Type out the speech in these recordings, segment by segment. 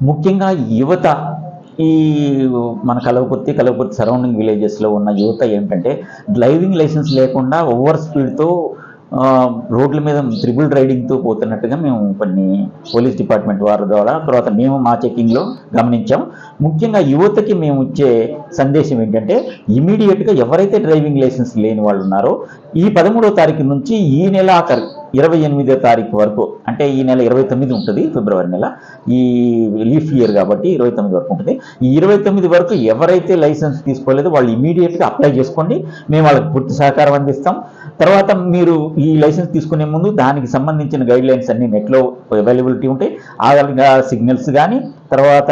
ముఖ్యంగా యువత ఈ మన కలవకుర్తి కలవకుర్తి సరౌండింగ్ విలేజెస్లో ఉన్న యువత ఏంటంటే డ్రైవింగ్ లైసెన్స్ లేకుండా ఓవర్ స్పీడ్తో రోడ్ల మీద త్రిబుల్ రైడింగ్తో పోతున్నట్టుగా మేము కొన్ని పోలీస్ డిపార్ట్మెంట్ వారి ద్వారా తర్వాత మేము మా చెకింగ్లో గమనించాం. ముఖ్యంగా యువతకి మేము ఇచ్చే సందేశం ఏంటంటే ఇమీడియట్గా ఎవరైతే డ్రైవింగ్ లైసెన్స్ లేని వాళ్ళు ఉన్నారో ఈ పదమూడో తారీఖు నుంచి ఈ నెల ఇరవై ఎనిమిదో తారీఖు వరకు అంటే ఈ నెల ఇరవై తొమ్మిది ఉంటుంది ఫిబ్రవరి నెల. ఈ లీఫ్ ఇయర్ కాబట్టి ఇరవై తొమ్మిది వరకు ఉంటుంది. ఈ ఇరవై తొమ్మిది వరకు ఎవరైతే లైసెన్స్ తీసుకోలేదో వాళ్ళు ఇమీడియట్గా అప్లై చేసుకోండి. మేము వాళ్ళకి పూర్తి సహకారం అందిస్తాం. తర్వాత మీరు ఈ లైసెన్స్ తీసుకునే ముందు దానికి సంబంధించిన గైడ్ లైన్స్ అన్ని నెట్లో అవైలబిలిటీ ఉంటాయి. ఆ సిగ్నల్స్ కానీ తర్వాత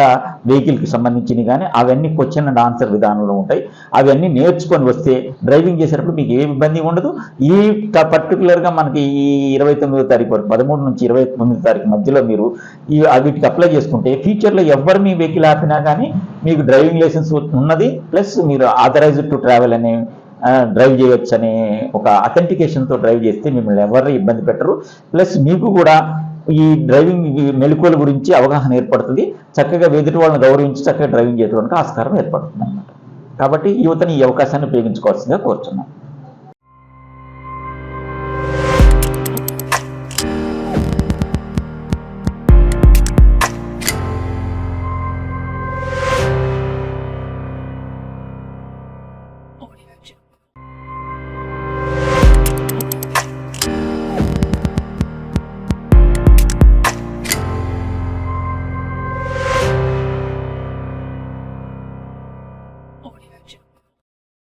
వెహికల్కి సంబంధించినవి కానీ అవన్నీ క్వశ్చన్ అండ్ ఆన్సర్ విధానంలో ఉంటాయి. అవన్నీ నేర్చుకొని వస్తే డ్రైవింగ్ చేసేటప్పుడు మీకు ఏ ఇబ్బంది ఉండదు. ఈ పర్టికులర్గా మనకి ఈ ఇరవై తొమ్మిదో తారీఖు వరకు పదమూడు నుంచి ఇరవై తొమ్మిదో తారీఖు మధ్యలో మీరు ఈ వీటికి అప్లై చేసుకుంటే ఫ్యూచర్లో ఎవరు మీ వెహికల్ ఆపినా కానీ మీకు డ్రైవింగ్ లైసెన్స్ ఉన్నది ప్లస్ మీరు ఆథరైజ్డ్ టు ట్రావెల్ అనే డ్రైవ్ చేయొచ్చు అనే ఒక అథెంటికేషన్తో డ్రైవ్ చేస్తే మిమ్మల్ని ఎవరు ఇబ్బంది పెట్టరు. ప్లస్ మీకు కూడా ఈ డ్రైవింగ్ మెలకువల గురించి అవగాహన ఏర్పడుతుంది. చక్కగా ఎదుటి వాళ్ళని గౌరవించి చక్కగా డ్రైవింగ్ చేయడానికి ఆస్కారం ఏర్పడుతుంది అన్నమాట. కాబట్టి యువతని ఈ అవకాశాన్ని ఉపయోగించుకోవాల్సిందిగా కోరుతున్నాను